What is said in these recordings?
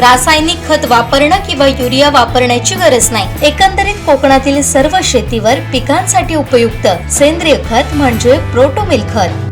रासायनिक खत वापरणं किंवा युरिया वापरण्याची गरज नाही. एकंदरीत कोकणातील सर्व शेतीवर पिकांसाठी उपयुक्त सेंद्रिय खत म्हणजे प्रोटोमिल खत.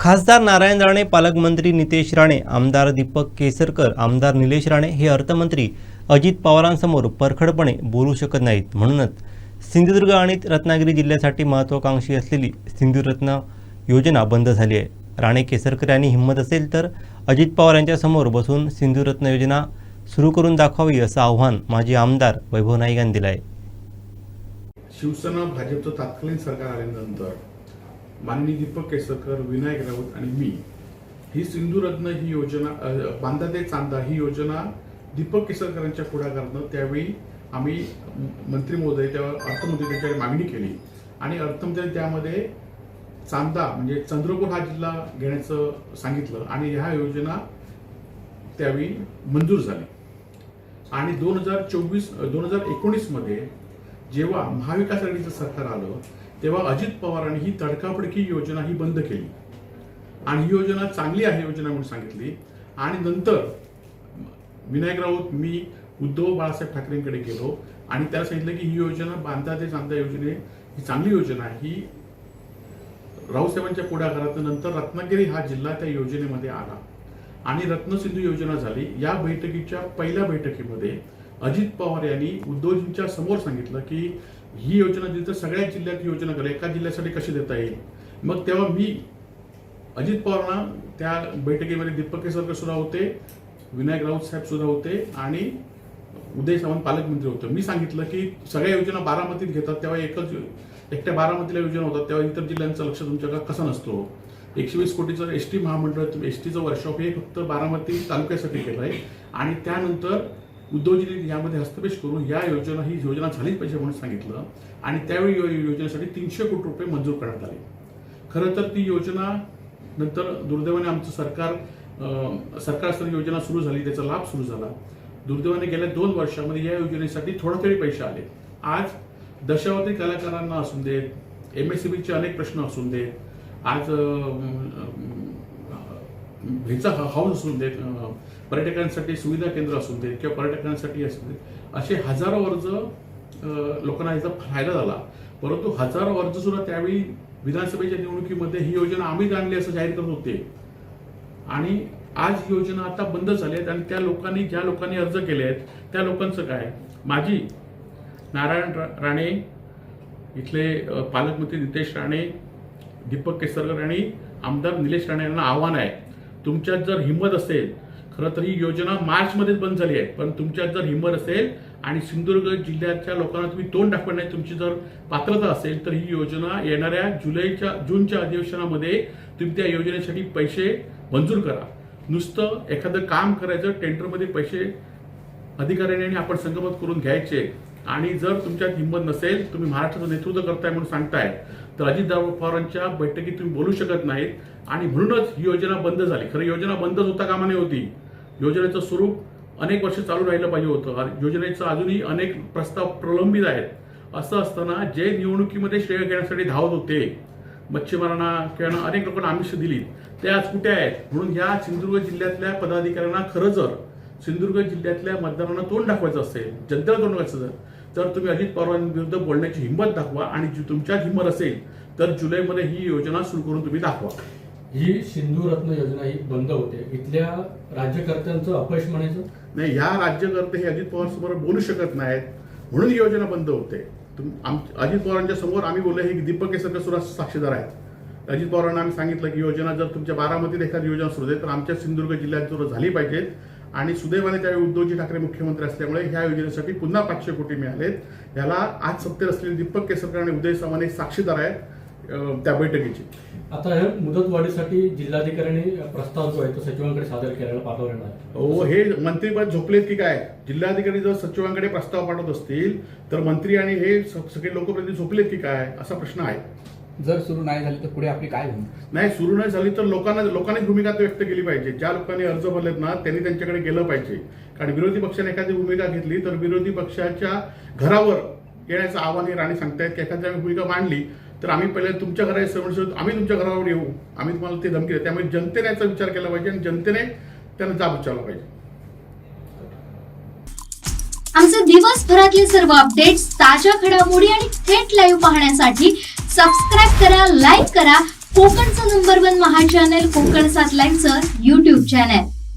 खासदार नारायण राणे पालकमंत्री नितेश राणे आमदार दीपक केसरकर आमदार निलेश राणे हे अर्थमंत्री अजित पवारांसमोर परखडपणे बोलू शकत नाहीत म्हणूनच सिंधुदुर्ग आणि रत्नागिरी जिल्ह्यासाठी महत्त्वाकांक्षी असलेली सिंधुरत्न योजना बंद झाली आहे. राणे केसरकर यांनी हिंमत असेल तर अजित पवार यांच्यासमोर बसून सिंधुरत्न योजना सुरू करून दाखवावी असं आव्हान माजी आमदार वैभव नाईक यांनी दिलं आहे शिवसेना भाजपचं तात्कालीन सरकार आल्यानंतर माननीय दीपक केसरकर विनायक राऊत आणि मी ही सिंधुरत्न ही योजना बांधा ते चांदा ही योजना दीपक केसरकरांच्या पुढाकारानं त्यावेळी आम्ही मंत्री महोदय तेव्हा अर्थमंत्री त्यांच्याकडे मागणी केली. आणि अर्थमंत्री त्यामध्ये चांदा म्हणजे चंद्रपूर हा जिल्हा घेण्याचं सांगितलं आणि ह्या योजना त्यावेळी मंजूर झाली. आणि दोन हजार चोवीस दोन हजार एकोणीसमध्ये जेव्हा महाविकास आघाडीचं सरकार आलं तेव्हा अजित पवारांनी ही तडकाफडकी योजना ही बंद केली. आणि ही योजना चांगली आहे योजना म्हणून सांगितली. आणि नंतर विनायक राऊत मी उद्धव बाळासाहेब ठाकरेंकडे गेलो आणि त्याला सांगितलं की ही योजना बांधा ते चांदा योजने ही चांगली योजना आहे. ही राऊसाहेबांच्या पुढाकारातून नंतर रत्नागिरी हा जिल्हा त्या योजनेमध्ये आला. आणि रत्नसिंधू योजना झाली. या बैठकीच्या पहिल्या बैठकीमध्ये अजित पवार यांनी उद्धवजींच्या समोर सांगितलं की ही योजना दिली तर सगळ्या जिल्ह्यात योजना करा. एका जिल्ह्यासाठी कशी देता येईल? मग तेव्हा मी अजित पवारांना त्या बैठकीमध्ये दीपक केसरकर सुद्धा होते विनायक राऊत साहेब सुद्धा होते आणि उदय सावंत पालकमंत्री होते. मी सांगितलं की सगळ्या योजना बारामतीत घेतात तेव्हा एकच एकट्या बारामतीला योजना होतात तेव्हा इतर जिल्ह्यांचं लक्ष तुमच्याकडे कसं नसतो हो. एकशे वीस कोटीचं एस टी महामंडळ एस टीचं वर्कशॉप हे फक्त बारामती तालुक्यासाठी केलं आहे. आणि त्यानंतर उद्धवजींनी यामध्ये हस्तपेश करून या योजना ही योजना झालीच पाहिजे म्हणून सांगितलं. आणि त्यावेळी या योजनेसाठी तीनशे कोटी रुपये मंजूर करण्यात आले. खरं तर ती योजना नंतर दुर्दैवाने आमचं सरकार सरकारस्तरीय योजना सुरू झाली त्याचा लाभ सुरू झाला. दुर्दैवाने गेल्या दोन वर्षामध्ये या योजनेसाठी थोडा तरी पैसे आले. आज दशावधी कलाकारांना असून देत एम एस चे अनेक प्रश्न असून देत आज हिचा हाऊस असून देत पर्यटकांसाठी सुविधा केंद्र असून देत किंवा पर्यटकांसाठी असू देत असे हजारो अर्ज लोकांना याचा फायदा झाला. परंतु हजारो अर्ज सुद्धा त्यावेळी विधानसभेच्या निवडणुकीमध्ये ही योजना आम्हीच आणली असं जाहीर करत होते. आणि आज योजना आता बंद झाली आहेत आणि त्या लोकांनी ज्या लोकांनी अर्ज केले आहेत त्या लोकांचं काय? माझी नारायण राणे इथले पालकमंत्री नितेश राणे दीपक केसरकर आणि आमदार निलेश राणे यांना आव्हान आहे. तुमच्यात जर हिंमत असेल खरं तर ही योजना मार्चमध्येच बंद झाली आहे. पण तुमच्यात जर हिंमत असेल आणि सिंधुदुर्ग जिल्ह्याच्या लोकांना तुम्ही तोंड दाखवण्याची तुमची जर पात्रता असेल तर ही योजना येणाऱ्या जुलैच्या जूनच्या अधिवेशनामध्ये तुम्ही त्या योजनेसाठी पैसे मंजूर करा. नुसतं एखादं काम करायचं टेंडरमध्ये पैसे अधिकाऱ्यांनी आणि आपण संगमत करून घ्यायचे आणि जर तुमच्यात हिंमत नसेल तुम्ही महाराष्ट्राचं नेतृत्व करताय म्हणून सांगताय तर अजित पवारांच्या बैठकीत तुम्ही बोलू शकत नाहीत. आणि म्हणूनच ही योजना बंद झाली. खरं योजना बंदच होता कामा नये होती. योजनेचं स्वरूप अनेक वर्ष चालू राहिलं पाहिजे होतं. योजनेचं अजूनही अनेक प्रस्ताव प्रलंबित आहेत. असं असताना जे निवडणुकीमध्ये श्रेय घेण्यासाठी धावत होते मच्छीमारांना किंवा अनेक लोकांना आमिष दिली ते आज कुठे आहेत? म्हणून या सिंधुदुर्ग जिल्ह्यातल्या पदाधिकाऱ्यांना खरं जर सिंधुदुर्ग जिल्ह्यातल्या मतदारांना तोंड दाखवायचं असेल जनतेला तोंड दाखवायचं असेल, तर तुम्ही अजित पवारांविरुद्ध बोलण्याची हिंमत दाखवा आणि जी तुमच्यात हिंमत असेल तर जुलैमध्ये ही योजना सुरू करून तुम्ही दाखवा. ही सिंधू रत्न योजना ही बंद होते. इथल्या राज्यकर्त्यांचं अपयश म्हणायचं? नाही ह्या राज्यकर्ते हे अजित पवार समोर बोलू शकत नाहीत. म्हणून ही योजना बंद होते. आम- अजित पवारांच्या समोर आम्ही बोललो हे दीपक केसरकर सुद्धा साक्षीदार आहेत. अजित पवारांना आम्ही सांगितलं की योजना जर तुमच्या बारामतीत एखादी योजना सुरू आहे तर आमच्या सिंधुदुर्ग जिल्ह्यात सुरू झाली पाहिजेत आणि सुदैवाने त्यावेळी उद्धवजी ठाकरे मुख्यमंत्री असल्यामुळे ह्या योजनेसाठी पुन्हा पाचशे कोटी मिळालेत. ह्याला आज सत्तेत असलेले दीपक केसरकर आणि उदय सामंत हे साक्षीदार आहेत. त्या बैठकीची. आता हे मुदतवाढीसाठी जिल्हाधिकाऱ्यांनी प्रस्ताव जो आहे तो सचिवांकडे सादर करायला पाठवलेला आहे हो हे मंत्रीपद झोपलेत की काय? जिल्हाधिकारी जर सचिवांकडे प्रस्ताव पाठवत असतील तर मंत्री आणि हे सगळे लोकप्रतिनिधी झोपलेत की काय? असा प्रश्न आहे. जर सुरू नाही झाली तर पुढे आपली काय भूमिका नाही सुरू नाही झाली तर लोकांना लोकांनी भूमिका व्यक्त केली पाहिजे. ज्या लोकांनी अर्ज भरलेत ना त्यांनी त्यांच्याकडे गेलं पाहिजे. कारण विरोधी पक्षाने एखादी भूमिका घेतली तर विरोधी पक्षाच्या घरावर येण्याचं आव्हान हे राणे सांगतायत की एखादी आम्ही भूमिका मांडली तर आम्ही पहिले तुमच्या घरा समस्या आम्ही तुमच्या घरावर येऊ. आम्ही तुम्हाला ते धमकी देऊ त्यामुळे जनतेने याचा विचार केला पाहिजे आणि जनतेने त्यांना जाब विचारला पाहिजे. आमचे दिवसभरातले सर्व अपडेट्स ताज्या घडामोडी आणि थेट लाईव्ह पाहण्यासाठी सबस्क्राईब करा लाईक करा. कोकणचं नंबर वन महा चॅनल कोकण सात लाईनचं युट्यूब चॅनल